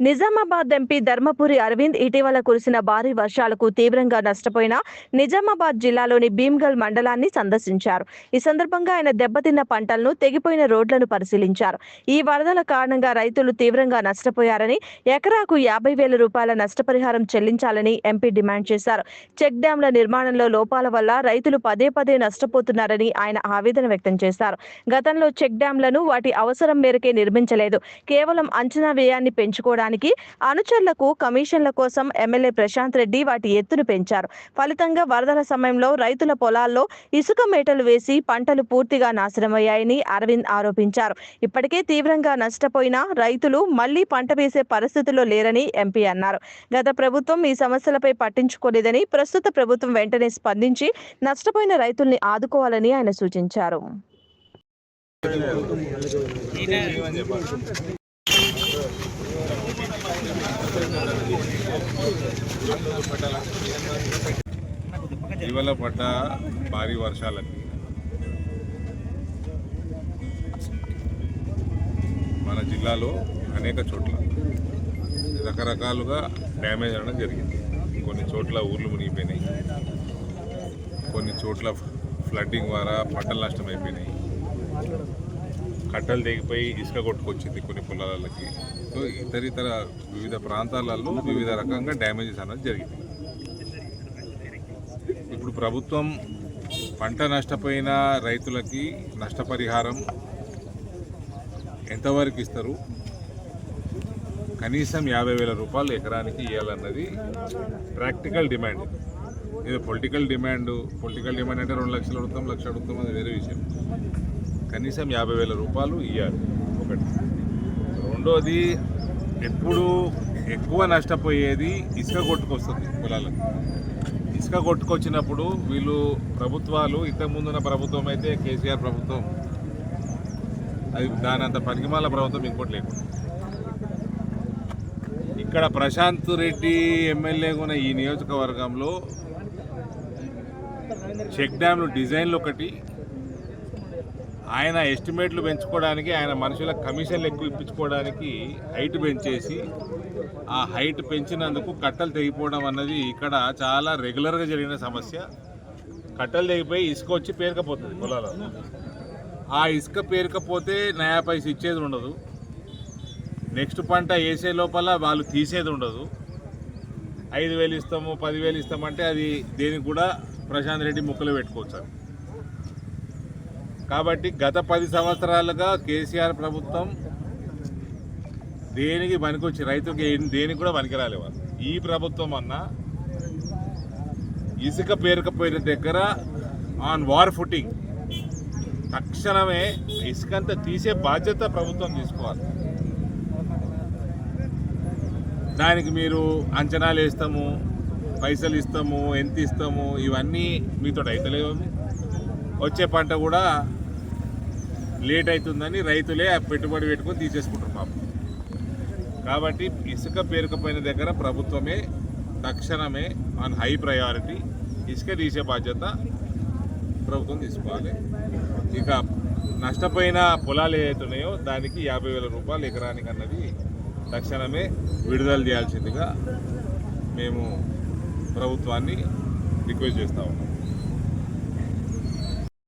Nizamabad MP Dharmapuri Arvind ఇటీవల కురిసిన భారీ వర్షాలకు తీవ్రంగా నష్టపోయిన నిజామాబాద్ జిల్లాలోని భీమ్గల్ మండలాన్ని సందర్శించారు. ఈ సందర్భంగా ఆయన దెబ్బతిన్న పంటలను తెగిపోయిన రోడ్లను పరిశీలించారు. ఈ వరదల కారణంగా రైతులు తీవ్రంగా నష్టపోయారని ఎకరాకు యాభై వేల రూపాయల నష్టపరిహారం చెల్లించాలని ఎంపీ డిమాండ్ చేశారు. చెక్ డ్యాంల నిర్మాణంలో లోపాల వల్ల రైతులు పదే పదే నష్టపోతున్నారని ఆయన ఆవేదన వ్యక్తం చేశారు. గతంలో చెక్ డ్యాంలను వాటి అవసరం మేరకే నిర్మించలేదు. కేవలం అంచనా వ్యయాన్ని పెంచుకోవడానికి అనుచరులకు కమిషన్ల కోసం ఎమ్మెల్యే ప్రశాంత్ రెడ్డి వాటి ఎత్తును పెంచారు. ఫలితంగా వరదల సమయంలో రైతుల పొలాల్లో ఇసుక మేటలు వేసి పంటలు పూర్తిగా నాశనమయ్యాయని అరవింద్ ఆరోపించారు. ఇప్పటికే తీవ్రంగా నష్టపోయిన రైతులు మళ్ళీ పంట వేసే పరిస్థితిలో లేరని ఎంపీ అన్నారు. గత ప్రభుత్వం ఈ సమస్యలపై పట్టించుకోలేదని ప్రస్తుత ప్రభుత్వం వెంటనే స్పందించి నష్టపోయిన రైతుల్ని ఆదుకోవాలని ఆయన సూచించారు. ఇవాళ పడ్డ భారీ వర్షాలకి మన జిల్లాలో అనేక చోట్ల రకరకాలుగా డ్యామేజ్ అవడం జరిగింది. కొన్ని చోట్ల ఊర్లు మునిగిపోయినాయి. కొన్ని చోట్ల ఫ్లడ్డింగ్ ద్వారా పంటలు నష్టం అయిపోయినాయి. కట్టలు తెగిపోయి ఇసుక కొట్టుకొచ్చింది కొన్ని పొలాలకి. సో ఇతర ఇతర వివిధ ప్రాంతాలలో వివిధ రకంగా డ్యామేజెస్ అనేది జరిగింది. ఇప్పుడు ప్రభుత్వం పంట నష్టపోయిన రైతులకి నష్టపరిహారం ఎంతవరకు ఇస్తారు? కనీసం యాభై వేల రూపాయలు ఎకరానికి ఇవ్వాలన్నది ప్రాక్టికల్ డిమాండ్. ఇది పొలిటికల్ డిమాండ్. పొలిటికల్ డిమాండ్ అంటే రెండు లక్షలు అడుగుతాం లక్ష అడుగుతాం అది వేరే విషయం. కనీసం యాభై వేల రూపాయలు ఇవ్వాలి ఒకటి. రెండోది ఎప్పుడు ఎక్కువ నష్టపోయేది ఇసుక కొట్టుకొస్తుంది పొలాలకు. ఇసుక కొట్టుకొచ్చినప్పుడు వీళ్ళు ప్రభుత్వాలు ఇంతకుముందున్న ప్రభుత్వం అయితే కేసీఆర్ ప్రభుత్వం అది దాని అంత ప్రభుత్వం ఇంకోటి లేకుండా ఇక్కడ ప్రశాంత్ రెడ్డి ఎమ్మెల్యేగా ఉన్న ఈ నియోజకవర్గంలో చెక్ డ్యామ్లు డిజైన్లు ఒకటి ఆయన ఎస్టిమేట్లు పెంచుకోవడానికి ఆయన మనుషుల కమిషన్లు ఎక్కువ ఇప్పించుకోవడానికి హైట్ పెంచేసి ఆ హైట్ పెంచినందుకు కట్టలు తెగిపోవడం అన్నది ఇక్కడ చాలా రెగ్యులర్గా జరిగిన సమస్య. కట్టలు తెగిపోయి ఇసుక వచ్చి పేరుకపోతుంది పొలాలలో. ఆ ఇసుక పేరుకపోతే నయా పైస ఇచ్చేది ఉండదు. నెక్స్ట్ పంట వేసే లోపల వాళ్ళు తీసేది ఉండదు. ఐదు వేలు ఇస్తాము పదివేలు ఇస్తామంటే అది దేనికి కూడా ప్రశాంత్ రెడ్డి ముక్కలు పెట్టుకోవచ్చు కాబట్టి గత పది సంవత్సరాలుగా కేసీఆర్ ప్రభుత్వం దేనికి పనికొచ్చి రైతుకి దేనికి కూడా పనికిరాలేవారు ఈ ప్రభుత్వం అన్న ఇసుక పేరుకపోయిన దగ్గర ఆన్ వార్ ఫుటింగ్ తక్షణమే ఇసుకంతా తీసే బాధ్యత ప్రభుత్వం తీసుకోవాలి. దానికి మీరు అంచనాలు వేస్తాము పైసలు ఇస్తాము ఎంత ఇస్తాము ఇవన్నీ మీతో అయితలేవు వచ్చే పంట కూడా లేట్ అవుతుందని రైతులే ఆ పెట్టుబడి పెట్టుకొని తీసేసుకుంటారు పాపం. కాబట్టి ఇసుక పేరుకపోయిన దగ్గర ప్రభుత్వమే తక్షణమే ఆన్ హై ప్రయారిటీ ఇసుక తీసే బాధ్యత ప్రభుత్వం తీసుకోవాలి. ఇక నష్టపోయిన పొలాలు ఏవైతే దానికి యాభై వేల రూపాయలు ఎకరానికి అన్నది తక్షణమే విడుదల చేయాల్సిందిగా మేము ప్రభుత్వాన్ని రిక్వెస్ట్ చేస్తూ ఉన్నాం.